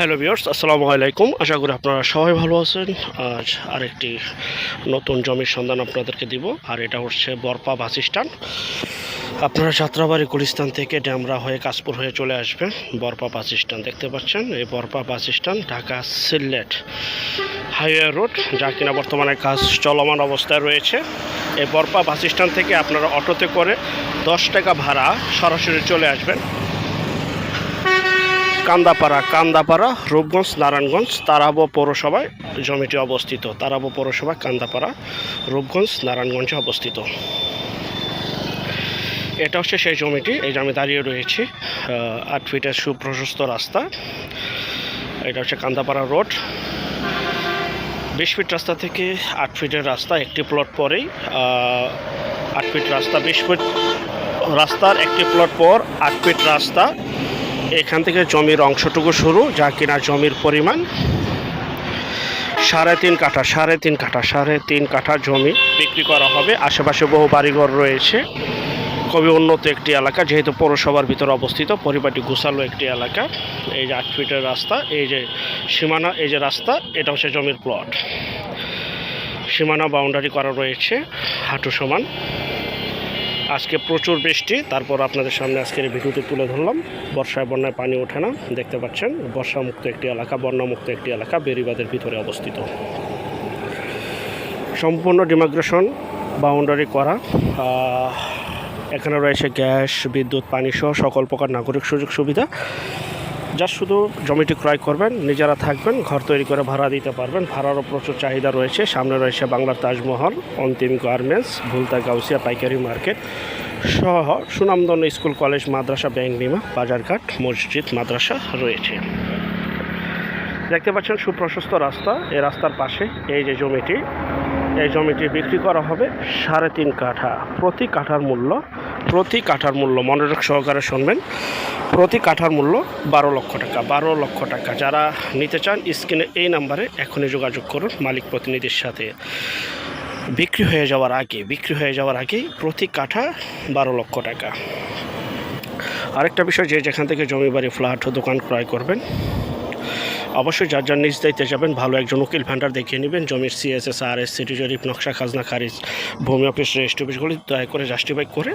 Hello viewers, আসসালামু আলাইকুম। আশা করি আপনারা সবাই ভালো আছেন। আজ আরেকটি নতুন জমির সন্ধান আপনাদেরকে দিব, আর এটা হচ্ছে বরপা বাস স্ট্যান্ড। আপনারা যাত্রাবাড়ি গুলিস্তান থেকে ড্যামরা হয়ে কাশপুর হয়ে চলে আসবেন বরপা বাস স্ট্যান্ড, দেখতে পাচ্ছেন? এই Barpa bus stand Dhaka Sylhet highway road, যা কিনা বর্তমানে কাজ চলমান অবস্থায় রয়েছে। এই বরপা বাস স্ট্যান্ড থেকে আপনারা অটোতে করে দশ টাকা ভাড়া সরাসরি চলে আসবেন। কান্দাপাড়া কান্দাপাড়া, রূপগঞ্জ, নারায়ণগঞ্জ, তারাবো পৌরসভায় জমিটি অবস্থিত। তারাবো পৌরসভা, কান্দাপাড়া, রূপগঞ্জ, নারায়ণগঞ্জে অবস্থিত। এটা হচ্ছে সেই জমিটি, এই আমি দাঁড়িয়ে রয়েছি আট ফিটের সুপ্রশস্ত রাস্তা। এটা হচ্ছে কান্দাপাড়া রোড। বিশ ফিট রাস্তা থেকে আট ফিটের রাস্তা, একটি প্লট পরেই আট ফিট রাস্তা, বিশ ফিট রাস্তার একটি প্লট পর আট ফিট রাস্তা। এখান থেকে জমির অংশটুকু শুরু, যা কিনা জমির পরিমাণ। সাড়ে তিন কাঠা, সাড়ে তিন কাঠা, সাড়ে তিন কাঠা জমি বিক্রি করা হবে। আশেপাশে বহু বাড়িঘর রয়েছে। খুবই উন্নত একটি এলাকা, যেহেতু পৌরসভার ভিতরে অবস্থিত পরিবারটি গুছালো একটি এলাকা। এই যে আট ফিটের রাস্তা, এই যে সীমানা, এই যে রাস্তা এটা হচ্ছে জমির প্লট। সীমানা বাউন্ডারি করা রয়েছে, হাঁটু সমান। আজকে প্রচুর বৃষ্টি, তারপর আপনাদের সামনে আজকের এই ভিডিওটি তুলে ধরলাম। বর্ষায় বন্যায় পানি ওঠে না, দেখতে পাচ্ছেন, বর্ষামুক্ত একটি এলাকা, বন্যামুক্ত একটি এলাকা বেরিবাদের ভিতরে অবস্থিত। সম্পূর্ণ ডিমাগ্রেশন, বাউন্ডারি করা এখানে রয়েছে গ্যাস, বিদ্যুৎ পানিসহ সকল প্রকার নাগরিক সুযোগ সুবিধা। যা শুধু জমিটি ক্রয় করবেন, নিজেরা থাকবেন, ঘর তৈরি করে ভাড়া দিতে পারবেন। ভাড়ারও প্রচুর চাহিদা রয়েছে। সামনে রয়েছে বাংলার তাজমহল, অন্তিম গার্মেন্টস, ভুলতা গাউসিয়া পাইকারি মার্কেট সহ সুনামধন্য স্কুল, কলেজ, মাদ্রাসা, ব্যাংক, বিমা, বাজারঘাট, মসজিদ, মাদ্রাসা রয়েছে। দেখতে পাচ্ছেন সুপ্রশস্ত রাস্তা। এই রাস্তার পাশে এই যে জমিটি এই জমিটি বিক্রি করা হবে সাড়ে তিন কাঠা। প্রতি কাঠার মূল্য, প্রতি কাঠার মূল্য মনোযোগ সহকারে শুনবেন। প্রতি কাঠার মূল্য বারো লক্ষ টাকা, বারো লক্ষ টাকা। যারা নিতে চান, স্ক্রিনে এই নাম্বারে এখনই যোগাযোগ করুন মালিক প্রতিনিধির সাথে। বিক্রি হয়ে যাওয়ার আগে, বিক্রি হয়ে যাওয়ার আগেই প্রতি কাঠা বারো লক্ষ টাকা। আরেকটা বিষয় যে যেখান থেকে জমি বাড়ি, ফ্ল্যাট ও দোকান ক্রয় করবেন অবশ্যই যার যার নিজ দায়িত্বে যাবেন, ভালো একজন উকিল ভান্ডার দেখিয়ে নেবেন। জমির সিএসএস আর এস সিটি জরিপ নকশা, খাজনা, খারিজ, ভূমি অফিস, রেজিস্ট্রি অফিসগুলি দয়া করে জাস্টিফাই করে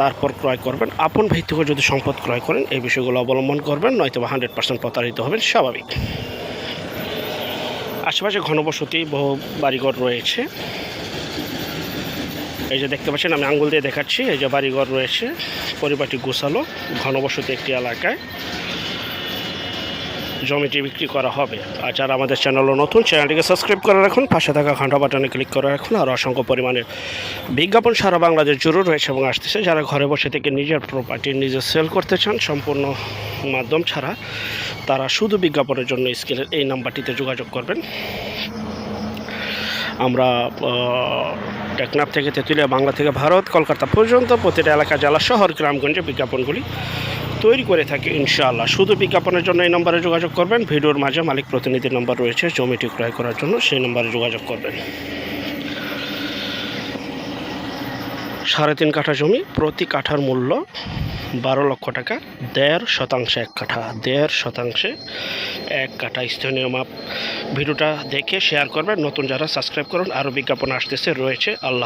তারপর ক্রয় করবেন। আপন ভিত্তিক যদি সম্পদ ক্রয় করেন, এই বিষয়গুলো অবলম্বন করবেন নয়তো বা হান্ড্রেড পার্সেন্ট প্রতারিত হবেন, স্বাভাবিক। আশেপাশে ঘনবসতি, বহু বাড়িঘর রয়েছে। এই যে দেখতে পাচ্ছেন, আমি আঙ্গুল দিয়ে দেখাচ্ছি, এই যে বাড়িঘর রয়েছে, পরিবারটি গোছালো, ঘনবসতি একটি এলাকায়। জমিটি বিক্রি করা হবে। আর যারা আমাদের চ্যানেলও নতুন, চ্যানেলটিকে সাবস্ক্রাইব করে রাখুন, পাশে থাকা ঘণ্টা বাটনে ক্লিক করে রাখুন, আর অসংখ্য পরিমাণে বিজ্ঞাপন সারা বাংলাদেশ জরুর রয়েছে এবং আসতেছে। যারা ঘরে বসে থেকে নিজের প্রপার্টি নিজে সেল করতে চান, সম্পূর্ণ মাধ্যম ছাড়া তারা শুধু বিজ্ঞাপনের জন্য স্কেলের এই নাম্বারটিতে যোগাযোগ করবেন। আমরা টেকনাফ থেকে তেঁতুলিয়া, বাংলা থেকে ভারত, কলকাতা পর্যন্ত প্রতিটা এলাকা, জেলা, শহর, গ্রামগঞ্জে বিজ্ঞাপনগুলি তৈরি করে থাকি, ইনশাআল্লাহ। শুধু বিজ্ঞাপনের জন্য এই নম্বরে যোগাযোগ করবেন। ভিডিওর মাঝে মালিক প্রতিনিধির নম্বর রয়েছে। জমিটি ক্রয় করার জন্য সেই নম্বরে যোগাযোগ করবেন। সাড়ে তিন কাঠা জমি প্রতি কাঠার মূল্য বারো লক্ষ টাকা, দেড় শতাংশে এক কাঠা, দেড় শতাংশে এক কাঠা। স্থানীয় মাপ ভিডিওটা দেখে শেয়ার করবেন। নতুন যারা সাবস্ক্রাইব করুন, আরও বিজ্ঞাপন আসতেছে, রয়েছে। আল্লাহ